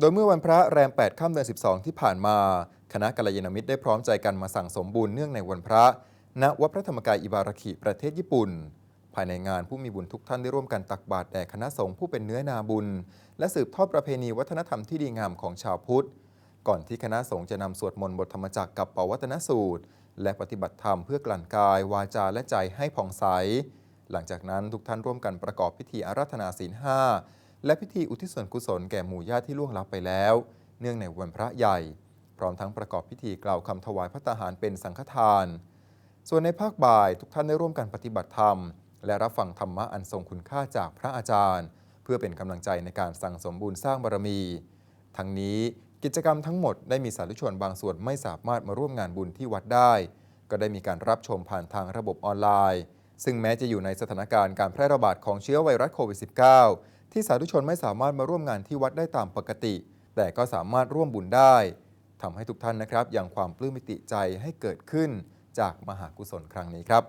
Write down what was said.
โดยเมื่อวันพระแรม 8 ค่ำเดือน 12 ที่ผ่านมา คณะกัลยาณมิตรได้พร้อมใจกันมาสั่งสมบุญเนื่องในวันพระ ณ วัดพระธรรมกายอิบาราคิประเทศญี่ปุ่น ภายในงานผู้มีบุญทุกท่านได้ร่วมกันตักบาตรแด่คณะสงฆ์ผู้เป็นเนื้อนาบุญ และสืบทอดประเพณีวัฒนธรรมที่ดีงามของชาวพุทธ ก่อนที่คณะสงฆ์จะนำสวดมนต์บทธรรมจักรกับปวัตนสูตร และปฏิบัติธรรมเพื่อกลั่นกาย วาจาและใจให้ผ่องใส หลังจากนั้นทุกท่านร่วมกันประกอบพิธีอาราธนาศีลห้า และพิธีอุทิศส่วนกุศลแก่หมู่ญาติที่ล่วงลับไปแล้ว เนื่องในวันพระใหญ่ พร้อมทั้งประกอบพิธีกล่าวคำถวายพระตาหารเป็นสังฆทาน ส่วนในภาคบ่ายทุกท่านได้ร่วมกันปฏิบัติธรรม และรับฟังธรรมะอันทรงคุณค่าจากพระอาจารย์ เพื่อเป็นกำลังใจในการสั่งสมบุญสร้างบารมี ทั้งนี้กิจกรรมทั้งหมดได้มีสาธุชนบางส่วนไม่สามารถมาร่วมงานบุญที่วัดได้ ก็ได้มีการรับชมผ่านทางระบบออนไลน์ ซึ่งแม้จะอยู่ในสถานการณ์การแพร่ระบาดของเชื้อไวรัสโควิด -19 ที่สาธุชนไม่สามารถมาร่วมงานที่วัดได้ตามปกติ แต่ก็สามารถร่วมบุญได้ทำให้ทุกท่านนะครับยังความปลื้มปิติใจให้เกิดขึ้นจากมหากุศลครั้งนี้ครับ